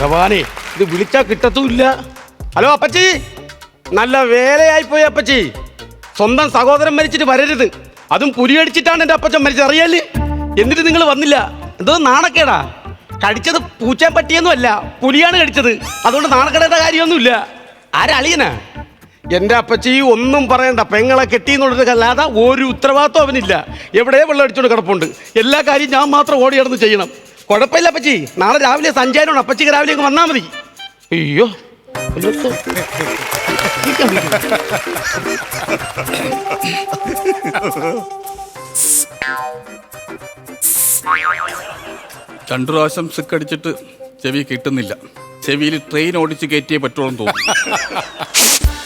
ഭഗവാനെ ഇത് വിളിച്ചാ കിട്ടത്തുമില്ല. ഹലോ അപ്പച്ചി. നല്ല വേലയായി പോയി അപ്പച്ചി. സ്വന്തം സഹോദരൻ മരിച്ചിട്ട് വരരുത്. അതും പുലിയടിച്ചിട്ടാണ് എന്റെ അപ്പച്ചൻ മരിച്ചത്. അറിയാൽ എന്നിട്ട് നിങ്ങൾ വന്നില്ല. എന്തോ നാണക്കേടാ. കടിച്ചത് പൂച്ചാൻ പറ്റിയൊന്നുമല്ല പുലിയാണ് കടിച്ചത്. അതുകൊണ്ട് നാണക്കേടേണ്ട കാര്യമൊന്നുമില്ല. ആരളിയനാ എന്റെ അപ്പച്ചി ഒന്നും പറയണ്ട. പെങ്ങളെ കെട്ടിയെന്നുള്ളതല്ലാതെ ഒരു ഉത്തരവാദിത്വം അവനില്ല. എവിടെ വെള്ളം അടിച്ചുകൊണ്ട് കിടപ്പുണ്ട്. എല്ലാ കാര്യം ഞാൻ മാത്രം ഓടി നടന്ന് ചെയ്യണം. കുഴപ്പമില്ല അപ്പച്ചി. നാളെ രാവിലെ സഞ്ചാരമാണ് അപ്പച്ചിക്ക് രാവിലെ വന്നാ വന്നാൽ മതി. അയ്യോ? രണ്ടു പ്രാവശ്യം സിക്ക് അടിച്ചിട്ട് ചെവി കിട്ടുന്നില്ല. ചെവിയിൽ ട്രെയിൻ ഓടിച്ച് കയറ്റിയേ പറ്റുള്ളൂ തോന്നുന്നു.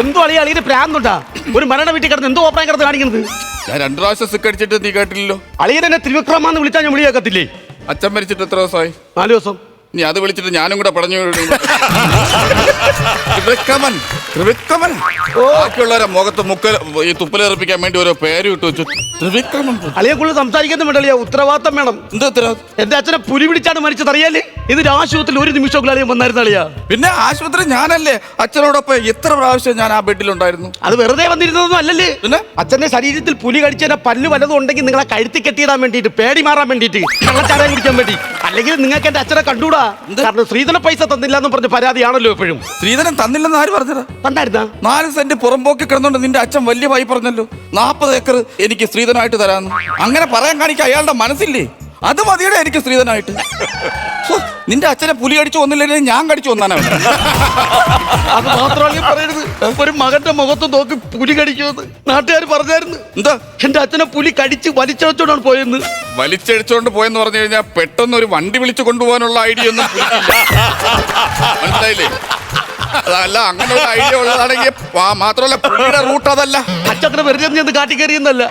എന്തോ അളിയ അളിയുടെ പ്രാന്തുണ്ടാ? ഒരു മരണ വീട്ടിൽ കിടന്ന് എന്തോ ഓപ്പറേഷൻ കിടന്ന് കാണിക്കുന്നത്? ഞാൻ രണ്ടു പ്രാവശ്യം സിക്ക് അടിച്ചിട്ട് നീ കേട്ടില്ലല്ലോ. അളിയൻ എന്നെ ത്രിവിക്രമാന്ന് വിളിച്ചാൽ ഞാൻ വിളിയാക്കത്തില്ലേ? അച്ഛൻ മരിച്ചിട്ട് എത്ര ദിവസമായി? നാല് ദിവസം. നീ അത് വിളിച്ചിട്ട് ഞാനും കൂടെ പടഞ്ഞു ത്രിവിക്രമൻ ത്രിവിക്രമൻ. ബാക്കിയുള്ളവരെ മുഖത്ത് മുക്കൽ ഈ തുപ്പലേറിപ്പിക്കാൻ വേണ്ടി ഓരോ പേര് ഇട്ട് വെച്ചു. ത്രിവിക്രമൻ. അളിയെ കൂടുതൽ സംസാരിക്കുന്ന വേണ്ടല്ലേ ഉത്തരവാദിത്തം വേണം. എന്താ ഉത്തരവാദിത്തം എന്റെ അച്ഛനെ പുലി പിടിച്ചാണ് മരിച്ചത് അറിയാലേ ഇതിന്റെ ആശുപത്രിയിൽ ഒരു നിമിഷം അളിയൻ വന്നായിരുന്നു അളിയാ. പിന്നെ ആശുപത്രി ഞാനല്ലേ? അച്ഛനോടൊപ്പം എത്ര പ്രാവശ്യം ഞാൻ ആ ബെഡിലുണ്ടായിരുന്നു? അത് വെറുതെ വന്നിരുന്നതൊന്നും അല്ലല്ലേ? പിന്നെ? അച്ഛന്റെ ശരീരത്തിൽ പുലി കടിച്ചതിന്റെ പല്ല് വല്ലതും ഉണ്ടെങ്കിൽ നിങ്ങളെ കഴുത്തി കെട്ടിയിടാൻ വേണ്ടിയിട്ട് പേടി മാറാൻ വേണ്ടിയിട്ട് കള്ളച്ചാരായം കുടിക്കാൻ വേണ്ടി. അല്ലെങ്കിൽ നിങ്ങൾക്ക് എന്റെ അച്ഛനെ കാരണം ശ്രീധന പൈസ തന്നില്ല എന്ന് പറഞ്ഞ പരാതിയാണല്ലോ എപ്പോഴും ശ്രീധരൻ തന്നില്ലെന്ന് ആര് പറഞ്ഞത്? കണ്ടായിരുന്നാ നാല് സെന്റ് പുറമ്പോക്കി കിടന്നുകൊണ്ട് നിന്റെ അച്ഛൻ വലിയ വായി പറഞ്ഞല്ലോ. നാൽപ്പത് ഏക്കർ എനിക്ക് സ്ത്രീധനായിട്ട് തരാന്ന്. അങ്ങനെ പറയാൻ കാണിക്കാൻ അയാളുടെ മനസ്സില്ലേ? അത് മതിയുടെ എനിക്ക് സ്ത്രീധനമായിട്ട് ഹോ, നിന്റെ അച്ഛനെ പുലി അടിച്ചു ഒന്നില്ലെങ്കിൽ ഞാൻ കടിച്ചു ഒന്നാനാ അത് മാത്രമല്ല പറയരുത് ഒരു മകന്റെ മുഖത്ത് നോക്കി പുലി കടിക്കുമെന്ന് നാട്ടുകാർ പറഞ്ഞായിരുന്നു. എന്താ? എന്റെ അച്ഛനെ പുലി കടിച്ച് വലിച്ചടച്ചോണ്ടാണ് പോയെന്ന്. വലിച്ചടിച്ചോണ്ട് പോയെന്ന് പറഞ്ഞു കഴിഞ്ഞാൽ പെട്ടെന്ന് ഒരു വണ്ടി വിളിച്ചു കൊണ്ടുപോകാനുള്ള ഐഡിയ ഒന്നും. മനസ്സിലായില്ലേ? അതല്ല അങ്ങനെ ഒരു ഐഡിയ ഉള്ളതാണെങ്കിൽ മാത്രമല്ല പുലിയുടെ റൂട്ട് അതല്ല. അച്ഛനെ വെറുതെ ഒന്ന് കാട്ടി കയറിയെന്നല്ല?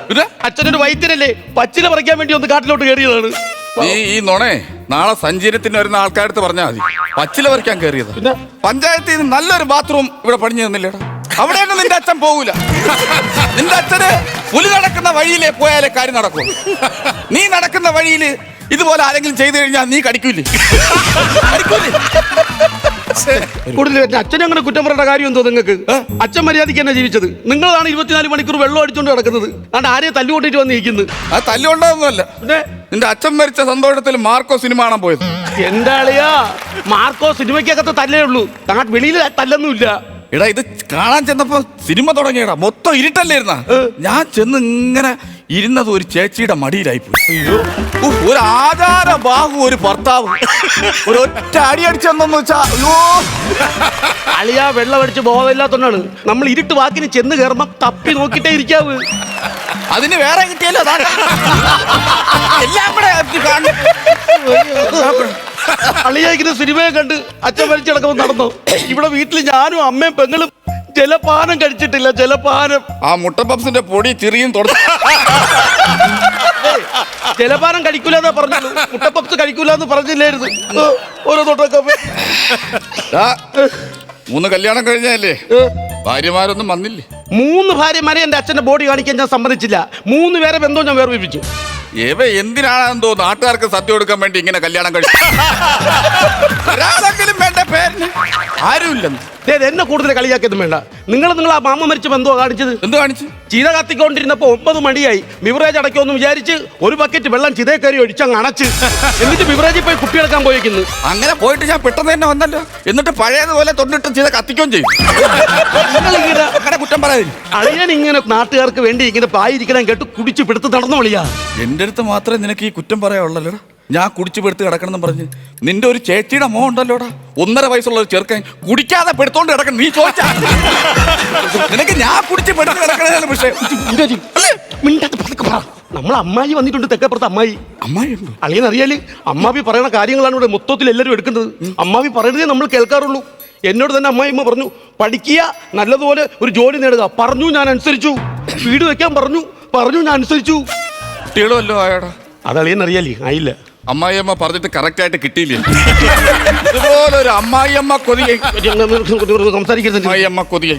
അച്ഛനൊരു വൈദ്യരല്ലേ പച്ചില പറിക്കാൻ വേണ്ടി ഒന്ന് കാട്ടിലോട്ട് കയറിയതാണ്. നീ ഈ നുണേ നാളെ സഞ്ചീരത്തിന് വരുന്ന ആൾക്കാരടുത്ത് പറഞ്ഞാൽ മതി. പച്ചില വരയ്ക്കാൻ കയറിയത്? പഞ്ചായത്തിൽ നിന്ന് നല്ലൊരു ബാത്റൂം ഇവിടെ പണിഞ്ഞു തന്നില്ലേടാ. അവിടെയൊന്നും നിന്റെ അച്ഛൻ പോകൂല നിന്റെ അച്ഛന് പുലി നടക്കുന്ന വഴിയിലേ പോയാലേ കാര്യം നടക്കൂ. നീ നടക്കുന്ന വഴിയിൽ ഇതുപോലെ ആരെങ്കിലും ചെയ്തു കഴിഞ്ഞാൽ നീ കടിക്കൂലേ? കടിക്കൂലേ? കൂടുതൽ അച്ഛൻ അങ്ങനെ കുറ്റം പറയേണ്ട കാര്യം എന്തോ നിങ്ങൾക്ക് അച്ഛൻ മര്യാദയ്ക്ക് തന്നെ ജീവിച്ചത്? നിങ്ങളാണ് ഇരുപത്തിനാല് മണിക്കൂർ വെള്ളം അടിച്ചുകൊണ്ട് കിടക്കുന്നത് അതുകൊണ്ട് ആരെയും തല്ലുകൊണ്ടിട്ട് വന്ന് ആ തല്ലുകൊണ്ടൊന്നുമല്ല നിന്റെ അച്ഛൻ മരിച്ച സന്തോഷത്തിൽ മാർക്കോ സിനിമ കാണാൻ പോയത്. എന്താ ആളിയാ മാർക്കോ സിനിമയ്ക്കകത്ത് തല്ലേ ഉള്ളൂ. നാട്ട് വെളിയിൽ തല്ലൊന്നുമില്ല. എടാ ഇത് കാണാൻ ചെന്നപ്പോ സിനിമ തുടങ്ങിയടാ. മൊത്തം ഇരുട്ടല്ലായിരുന്ന ഞാൻ ചെന്ന് ഇങ്ങനെ ഇരുന്നത് ഒരു ചേച്ചിയുടെ മടിയിലായി പോയി അയ്യോ ഒരു ആധാര ബാഹു ഒരു ഭർത്താവ്. ഒരു ഒറ്റ അടി അടിച്ചെന്നു വെച്ചാ അയ്യോ. അളിയാ വെള്ളം അടിച്ച് ബോധമില്ലാത്തോണ്ടാണ്. നമ്മൾ ഇരുട്ട് വാക്കിന് ചെന്ന് കയറുമ്പോ തപ്പി നോക്കിട്ടേ ഇരിക്കാവ്. അതിന് വേറെ കിട്ടിയല്ലോ. എല്ലാം കൂടെ അളിയായിക്കുന്ന സിനിമയെ കണ്ട് അച്ഛൻ വലിച്ചടക്കം നടന്നു. ഇവിടെ വീട്ടിൽ ഞാനും അമ്മയും പെങ്ങളും ജലപാനം കഴിച്ചിട്ടില്ല ജലപാനം. ആ മുട്ട പപ്സിന്റെ പൊടി ചെറിയും ജലപാനം കഴിക്കൂലെന്നാ പറഞ്ഞുള്ളൂ മുട്ടപ്പപ്സ് കഴിക്കൂലെന്ന് പറഞ്ഞില്ലായിരുന്നു. ഓ, ഓരോ തൊട്ടൊക്കെ മൂന്ന് കല്യാണം കഴിഞ്ഞല്ലേ ഭാര്യമാരൊന്നും വന്നില്ലേ? മൂന്ന് ഭാര്യമാരെ എന്റെ അച്ഛന്റെ ബോഡി കാണിക്കാൻ ഞാൻ സമ്മതിച്ചില്ല. മൂന്ന് പേരെ ബന്ധവും ഞാൻ വേർപിപ്പിച്ചു എന്തിനാണെന്ന് തോന്നുന്നു? നാട്ടുകാർക്ക് സത്യം കൊടുക്കാൻ വേണ്ടി ഇങ്ങനെ കല്യാണം കഴിച്ചു. പേരിന്? ആരുമില്ലെന്ന്. ദേ, എന്നെ കൂടുതൽ കളിയാക്കിയതും വേണ്ട. നിങ്ങൾ നിങ്ങൾ ആ മാമ മരിച്ച ബന്ധുവാ കാണിച്ചത്? എന്ത് കാണിച്ചു? ചിത കത്തിക്കൊണ്ടിരുന്നപ്പോ ഒമ്പത് മണിയായി. ബിവറേജ് അടയ്ക്കുമെന്ന് വിചാരിച്ച് ഒരു ബക്കറ്റ് വെള്ളം ചിതേ കയറി ഒഴിച്ചങ്ങ് അണച്ച്. എന്നിട്ട് ബിവറേജിൽ പോയി കുപ്പിയെടുക്കാൻ പോയിരിക്കുന്നു. അങ്ങനെ പോയിട്ട് ഞാൻ പെട്ടെന്ന് തന്നെ വന്നല്ലോ. എന്നിട്ട് പഴയതുപോലെ തൊണ്ടിട്ട് ചെയ്ത കത്തിക്കുകയും ചെയ്യും. നിങ്ങളിങ്ങനെ അങ്ങനെ കുറ്റം പറയാതിരി അളിയൻ ഇങ്ങനെ നാട്ടുകാർക്ക് വേണ്ടി ഇങ്ങനെ പായിരിക്കണം കേട്ട് കുടിച്ച് പിടുത്ത് നടന്നു വിളിയാ എന്റെ അടുത്ത് മാത്രമേ നിനക്ക് ഈ കുറ്റം പറയാനുള്ളല്ലോടാ. ഞാൻ കുടിച്ചു പെടുത്ത് കിടക്കണം പറഞ്ഞ്. നിന്റെ ഒരു ചേച്ചിയുടെ മോൻ ഉണ്ടല്ലോടാ. ഒന്നര വയസ്സുള്ള ഒരു ചെറുക്കൻ കുടിക്കാതെ പെടുത്തോണ്ട് കിടക്കണം. നീ ചോദിച്ചാ. നിനക്ക് ഞാൻ കുടിച്ച് പെടുത്ത് കിടക്കണതാണ് അല്ലേ? പതുക്കെ നമ്മൾ അമ്മായി വന്നിട്ടുണ്ട് തെക്കപ്പുറത്ത് അമ്മായി. അമ്മായി അറിയാൽ അമ്മാവി പറയുന്ന കാര്യങ്ങളാണ് ഇവിടെ മൊത്തത്തിൽ എല്ലാവരും എടുക്കുന്നത്. അമ്മാവി പറയുന്നതേ നമ്മൾ കേൾക്കാറുള്ളൂ. എന്നോട് തന്നെ അമ്മായിമ്മ പറഞ്ഞു പഠിക്കുക നല്ലതുപോലെ ഒരു ജോലി നേടുക. പറഞ്ഞു ഞാൻ അനുസരിച്ചു. വീട് വെക്കാൻ പറഞ്ഞു പറഞ്ഞു ഞാൻ അനുസരിച്ചു. കുട്ടികളും വല്ലോ ആയോടാ? അത് അറിയാലേ ആയില്ല. അമ്മായിയമ്മ പറഞ്ഞിട്ട് കറക്റ്റ് ആയിട്ട് കിട്ടിയില്ല? ഇതുപോലെ ഒരു അമ്മായിയമ്മ കൊതിയെ സംസാരിക്കരുത്. അമ്മായിയമ്മ കൊതിയെ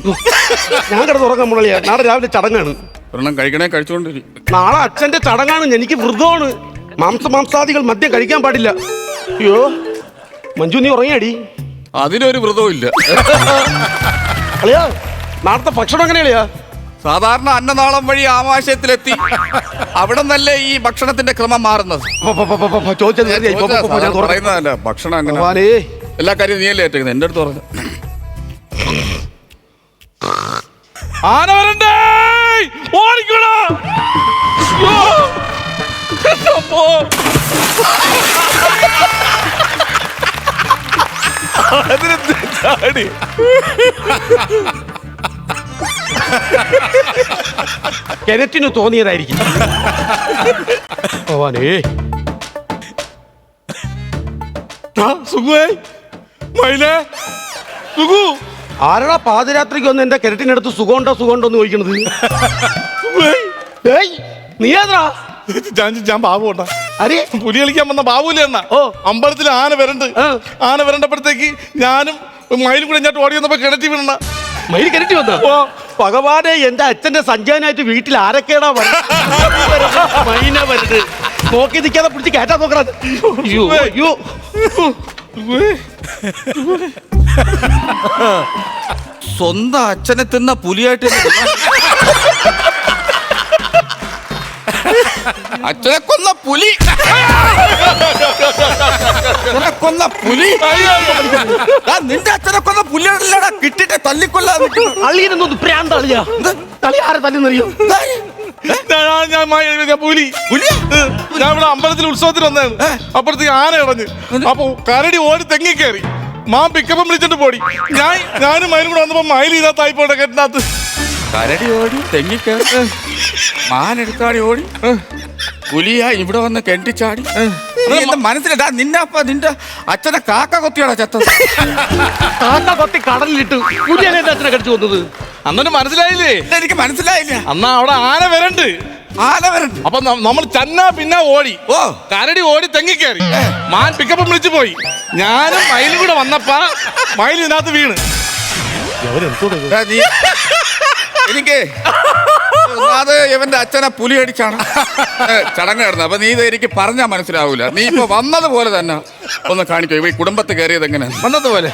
ഞാൻ കിടന്ന് ഉറങ്ങാൻ പോണില്ല? നാളെ രാവിലെ ചടങ്ങാണ്. ഒരെണ്ണം കഴിക്കണേ കഴിച്ചുകൊണ്ടിരി നാളെ അച്ഛന്റെ ചടങ്ങാണ്. എനിക്ക് വൃതമാണ് മാംസ മാംസാദികൾ മദ്യം കഴിക്കാൻ പാടില്ല. അയ്യോ മഞ്ജു നീ ഉറങ്ങിയടി. അതിനൊരു വ്രതവും ഇല്ല. അളിയാ നാളത്തെ ഭക്ഷണം എങ്ങനെയാളിയാ സാധാരണ അന്നനാളം വഴി ആമാശയത്തിലെത്തി അവിടെ നല്ല ഈ ഭക്ഷണത്തിന്റെ ക്രമം മാറുന്നത്. പറയുന്നതല്ല ഭക്ഷണം അങ്ങനെ എല്ലാ കാര്യവും നീയല്ലേ ഏറ്റെടുക്കുന്നത്? എന്റെ അടുത്ത് പറഞ്ഞു. ആന വരണ്ടേ ഓടിക്കോടാ! അയ്യോ. കിണറ്റിന് തോന്നിയതായിരിക്കും. ഭഗവാനേ. മയിലേ. സുഖു. ആരടാ പാതിരാത്രിക്ക് ഒന്ന് എന്റെ കിരട്ടിനടുത്ത് സുഖമുണ്ടോ സുഖമുണ്ടോ എന്ന് ചോദിക്കണത്. ഏയ്. നീ ഏതാ ഞാൻ ഞാൻ ബാബു ഉണ്ടാ അരി പുലി കളിക്കാൻ വന്ന ബാബുല്ലേ എണ്ണ ഓ. അമ്പലത്തിൽ ആന വരണ്ട്. ആ. ആന വരണ്ടപ്പോഴത്തേക്ക് ഞാനും മയിലും കൂടെ ഞാൻ ഓടി വന്നപ്പോ കിണറ്റി വീണ മയിൽ കിണറ്റി വന്ന? ഓ. ഭഗവാനെ എന്റെ അച്ഛന്റെ സഞ്ചയനായിട്ട് വീട്ടിൽ ആരൊക്കെയാണോ വരുന്നത്? മൈന വരുന്നത് നോക്കി നിൽക്കാതെ പിടിച്ച് കയറ്റാൻ നോക്കണത് അയ്യോ അയ്യോ. സ്വന്തം അച്ഛനെ തിന്ന പുലിയായിട്ട് എന്നെ കൊല്ലാൻ- അച്ഛനെ കൊന്ന പുലി. അച്ഛനെ കൊന്ന പുലി? ആ, നിന്റെ അച്ഛനെ കൊന്ന പുലിയല്ലടാ കിട്ടിട്ട് തല്ലിക്കൊല്ലാതെ നിൽക്കുന്നു. അളിയനൊന്നും പ്രാന്ത അളിയാ. ആരെ തല്ലിന്നറിയോ? ഞാൻ ഞാൻ ഞാൻ പുലി. പുലിയാ? ഞാൻ ഇവിടെ അമ്പലത്തിൽ ഉത്സവത്തിന് വന്നായിരുന്നു അപ്പുറത്തേക്ക് ആന ഇടഞ്ഞ്. അപ്പൊ കരടി ഓടി തെങ്ങി കയറി. മാം പിക്കപ്പം വിളിച്ചിട്ട് പോടി. ഞാൻ ഞാനും മയിലും കൂടെ വന്നപ്പോ മയിൽ ഇതിനകത്തായി പോട്ടെ കെട്ടിനകത്ത്. കരടി ഓടി തെങ്ങിക്കയറി മാനെടുത്താടി ഓടി പുലിയായി ഇവിടെ വന്ന് കെണ്ടിച്ചാടി മനസ്സിലാ നിന്നെ അപ്പ നിന്റെ അച്ഛനെ കാക്ക കൊത്തിയാടാ ചത്തത്. കാക്ക കൊത്തി കടലിലിട്ട്. എന്റെ അച്ഛനെ കടിച്ചു കൊന്നത്? അന്നൊരു മനസ്സിലായില്ലേ? എനിക്ക് മനസ്സിലായില്ല. അന്നാ അവിടെ ആന വരണ്ട്. ആന വരണ്ട. അപ്പൊ നമ്മൾ ചന്ന പിന്നെ ഓടി. ഓ. കരടി ഓടി തെങ്ങിക്കയറി മാൻ പിക്കപ്പ് വിളിച്ചു പോയി. ഞാനും മയിലും കൂടെ വന്നപ്പ മയിൽ ഇതിനകത്ത് വീണ്. എനിക്ക് അത് ഇവന്റെ അച്ഛനെ പുലി അടിച്ചാണ്. ചടങ്ങ് നടന്നത് അപ്പൊ നീ ഇത് എനിക്ക് പറഞ്ഞാ മനസ്സിലാവൂല. നീ ഇപ്പൊ വന്നതുപോലെ തന്നെ ഒന്ന് കാണിക്കോ. ഈ കുടുംബത്ത് കയറിയത് എങ്ങനെ? വന്നതുപോലെ.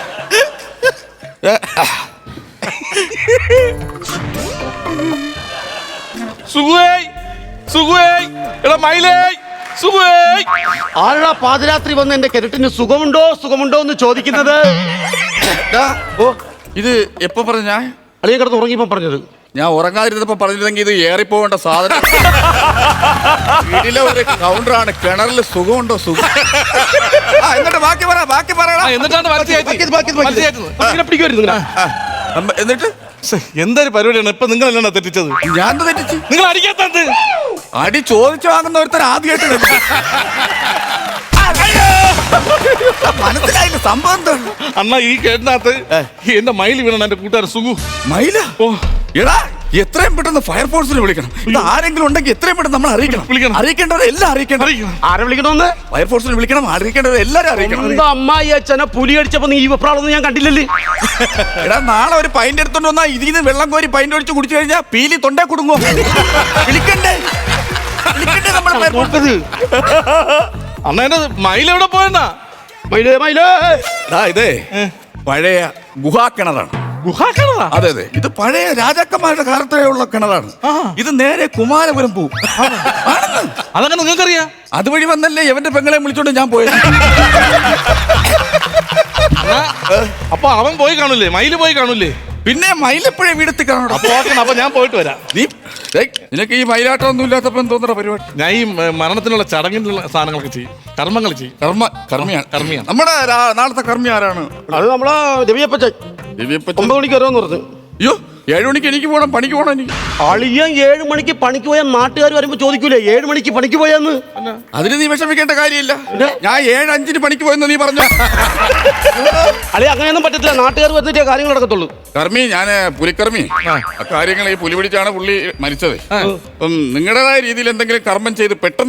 എടാ ആരടാ പാതിരാത്രി വന്ന് എന്റെ കിരട്ടിന് സുഖമുണ്ടോ സുഖമുണ്ടോ എന്ന് ചോദിക്കുന്നത്? ദാ, ഓ. ഇത് എപ്പോ പറഞ്ഞ അളിയെ കിടന്ന് ഉറങ്ങിയപ്പോ പറഞ്ഞത്. ഞാൻ ഉറങ്ങാതിരുന്നപ്പോ പറഞ്ഞിരുന്നെങ്കിൽ ഇത് ഏറിപ്പോവേണ്ട സാധനം. വീട്ടിലെ ഒരു കൗണ്ടറാണ് കിണറിൽ സുഖമുണ്ടോ? സുഖം. ആ, എന്നിട്ട് ബാക്കി പറ ബാക്കി പറയടാ. എന്നിട്ടാണ് ഇങ്ങനെ പിടിക്കുമായിരുന്നു ഇങ്ങനെ. അമ്മ- എന്നിട്ട്? എന്തൊരു പരിപാടിയാണ്? ഇപ്പൊ നിങ്ങൾ എന്നാണ് തെറ്റിച്ചത്? ഞാൻ തെറ്റിച്ചു? തെറ്റിച്ച് നിങ്ങൾ അടിക്കാത്തത് അടി ചോദിച്ചു വാങ്ങുന്ന ഒരുത്തൻ ആദ്യമായിട്ട്. മനസ്സിലായില്ല സംഭവം എന്താണ് അണ്ണാ ഈ കേട്ടിനകത്ത് എന്റെ മയിൽ വീണ എന്റെ കൂട്ടുകാരൻ സുഖു മൈല ഓ. എടാ എത്രയും പെട്ടെന്ന് ഫയർഫോഴ്സിനെ വിളിക്കണം. ഇത് ആരെങ്കിലും ഉണ്ടെങ്കിൽ എത്രയും പെട്ടെന്ന് നമ്മൾ അറിയിക്കണം. വിളിക്കണം. അറിയിക്കേണ്ടവരെ എല്ലാം അറിയിക്കണം. അറിയിക്കണം. ആരെ വിളിക്കണമെന്ന് ഫയർഫോഴ്സിനെ വിളിക്കണം അറിയിക്കേണ്ടവരെ എല്ലാരും അറിയിക്കണം. എന്താ അമ്മായി അച്ഛനെ പുലി അടിച്ചപ്പോ നീ ഈ വെപ്രാളൊന്നും ഞാൻ കണ്ടില്ലല്ലേ? എടാ നാളെ ഒരു പൈന്റ് എടുത്തോണ്ട് വന്നാ ഇതിൽ നിന്ന് വെള്ളം കോരി പൈന്റ് ഒഴിച്ച് കുടിച്ചു കഴിഞ്ഞാൽ പീലി തൊണ്ടേ കുടുങ്ങോ. വിളിക്കണ്ടേ? വിളിക്കണ്ടേ നമ്മൾ നോക്കത് അണ്ണ എന്റെ മയിൽ എവിടെ പോയെന്നാ? മയിലേ മയിലേ. ഇതേ പഴയ ഗുഹാക്കിണറാണ് ഗുഹാക്കിണറാ അതെ അതെ. ഇത് പഴയ രാജാക്കന്മാരുടെ കാലത്തിലുള്ള കിണറാണ്. ഇത് നേരെ കുമാരപുരം പോവും. അതൊക്കെ നിങ്ങൾക്കറിയാം? അതുവഴി വന്നല്ലേ എവന്റെ പെങ്ങളെ വിളിച്ചോണ്ട് ഞാൻ പോയത്? അപ്പൊ അവൻ പോയി കാണൂലേ? മയിൽ പോയി കാണൂലേ? പിന്നെ മയിലെപ്പോഴേ വീടെത്തി കാണണം? അപ്പൊ ഞാൻ പോയിട്ട് വരാം. നീ ഏയ്, നിനക്ക് ഈ മയിലാട്ടം ഒന്നും ഇല്ലാത്തപ്പോ തോന്നുന്ന പരിപാടി? ഞാൻ ഈ മരണത്തിനുള്ള ചടങ്ങിനുള്ള സാധനങ്ങളൊക്കെ ചെയ്യും. കർമ്മങ്ങൾ ചെയ്യും. കർമ്മ കർമ്മിയാണ്. കർമ്മിയാണ്. നമ്മുടെ രാ- നാളത്തെ കർമ്മി ആരാണ്? അത് നമ്മളെ രവിയപ്പച്ചൻ ദിവ്യപ്പച്ചൻ. ഒമ്പത് മണിക്ക് വരുമെന്ന് പറഞ്ഞു. അയ്യോ ഏഴു മണിക്ക് എനിക്ക് പോകണം പണിക്ക് പോകണം എനിക്ക്. അളിയൻ ഏഴ് മണിക്ക് പണിക്ക് പോയാൽ നാട്ടുകാർ വരുമ്പോ ചോദിക്കൂലേ? ഏഴ് മണിക്ക് പണിക്ക് പോയാന്ന്? അതിന് നീ വിഷമിക്കേണ്ട കാര്യമില്ല. ഞാൻ ഏഴ് അഞ്ചിന് പണിക്ക് പോയെന്ന് നീ പറഞ്ഞു? അളിയ അങ്ങനെയൊന്നും പറ്റത്തില്ല. നാട്ടുകാർ വന്നിട്ടേ കാര്യങ്ങൾ നടക്കത്തുള്ളൂ. കർമ്മി ഞാൻ പുലിക്കർമ്മി ആ. കാര്യങ്ങൾ ഈ പുലി പിടിച്ചാണ് പുള്ളി മരിച്ചത്. അപ്പം നിങ്ങളുടേതായ രീതിയിൽ എന്തെങ്കിലും കർമ്മം ചെയ്ത് പെട്ടെന്ന്